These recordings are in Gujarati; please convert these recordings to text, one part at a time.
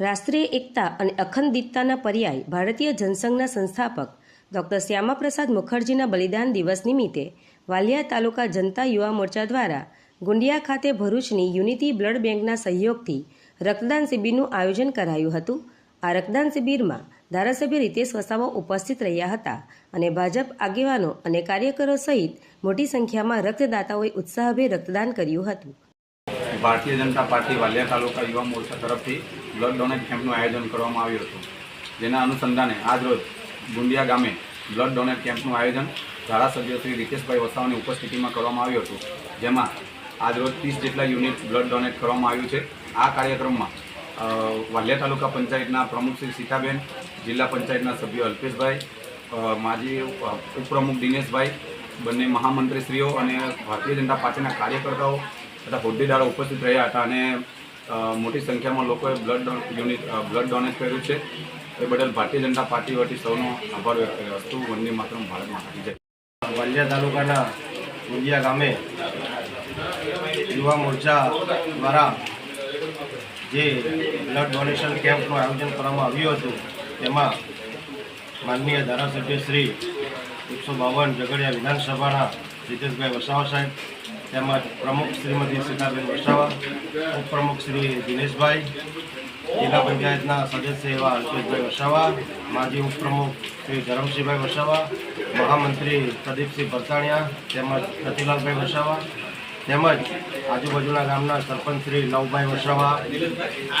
રાષ્ટ્રીય એકતા અને અખંડિતતાના પર્યાય ભારતીય જનસંઘના સંસ્થાપક ડૉક્ટર શ્યામાપ્રસાદ મુખર્જીના બલિદાન દિવસ નિમિત્તે વાલિયા તાલુકા જનતા યુવા મોરચા દ્વારા ગુંડિયા ખાતે ભરૂચની યુનિટી બ્લડ બેંકના સહયોગથી રક્તદાન શિબિરનું આયોજન કરાયું હતું. આ રક્તદાન શિબિરમાં ધારાસભ્ય રીતેશ વસાવા ઉપસ્થિત રહ્યા હતા અને ભાજપ આગેવાનો અને કાર્યકરો સહિત મોટી સંખ્યામાં રક્તદાતાઓએ ઉત્સાહભેર રક્તદાન કર્યું હતું. ભારતીય જનતા પાર્ટી વાલિયા તાલુકા યુવા મોરચા તરફથી બ્લડ ડોનેટ કેમ્પનું આયોજન કરવામાં આવ્યું હતું. જેના અનુસંધાને આજરોજ ગુંડિયા ગામે બ્લડ ડોનેટ કેમ્પનું આયોજન ધારાસભ્ય શ્રી રીતેશભાઈ વસાવાની ઉપસ્થિતિમાં કરવામાં આવ્યું હતું. જેમાં આજરોજ ત્રીસ જેટલા યુનિટ બ્લડ ડોનેટ કરવામાં આવ્યું છે. આ કાર્યક્રમમાં વાલિયા તાલુકા પંચાયતના પ્રમુખ શ્રી સીતાબેન, જિલ્લા પંચાયતના સભ્યો અલ્પેશભાઈ માજી ઉપપ્રમુખ દિનેશભાઈ, બંને મહામંત્રીશ્રીઓ અને ભારતીય જનતા પાર્ટીના કાર્યકર્તાઓ તથા હોદ્દેદારો ઉપસ્થિત રહ્યા હતા અને મોટી સંખ્યામાં લોકોએ બ્લડ યુનિટ બ્લડ ડોનેટ કર્યું છે. એ બદલ ભારતીય જનતા પાર્ટી વતી સૌનો આભાર વ્યક્ત કર્યો હતું. વંદે માતરમ ભારતમાં જય. વાલિયા તાલુકાના ગુંડિયા ગામે યુવા મોરચા દ્વારા જે બ્લડ ડોનેશન કેમ્પનું આયોજન કરવામાં આવ્યું હતું તેમાં માનનીય ધારાસભ્ય શ્રી એકસો બાવન ઝઘડિયા વિધાનસભાના જીતેશભાઈ વસાવા સાહેબ તેમજ પ્રમુખ શ્રીમતી સીતાબેન વસાવા, ઉપપ્રમુખ શ્રી દિનેશભાઈ, જિલ્લા પંચાયતના સદસ્ય એવા અલ્પેશભાઈ વસાવા, માજી ઉપપ્રમુખ શ્રી ધરમસિંહભાઈ વસાવા, મહામંત્રી પ્રદીપસિંહ પરસાણિયા, તેમજ રતિલાલભાઈ વસાવા, તેમજ આજુબાજુના ગામના સરપંચ શ્રી લવભાઈ વસાવા,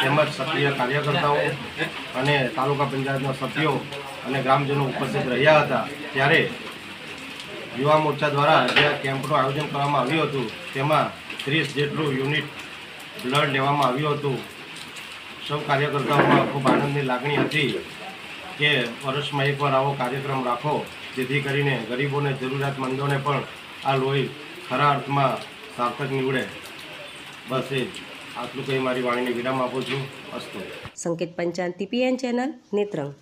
તેમજ સક્રિય કાર્યકર્તાઓ અને તાલુકા પંચાયતના સભ્યો અને ગ્રામજનો ઉપસ્થિત રહ્યા હતા. ત્યારે યુવા મોરચા દ્વારા જે કેમ્પનું આયોજન કરવામાં આવ્યું હતું, તેમાં ત્રીસ જેટલું યુનિટ બ્લડ લેવામાં આવ્યું હતું. સૌ કાર્યકર્તાઓમાં ખૂબ આનંદની લાગણી હતી કે વર્ષમાં એકવાર આવો કાર્યક્રમ રાખો, જેથી કરીને ગરીબોને, જરૂરિયાતમંદોને પણ આ લોહી ખરા અર્થમાં સાર્થક નીવડે. બસ એ જ. આટલું કંઈ મારી વાણીને વિરામ આપું છું. અસ્તુ. સંકેત પંચાંતિ પીએન ચેનલ, નેત્રંગ.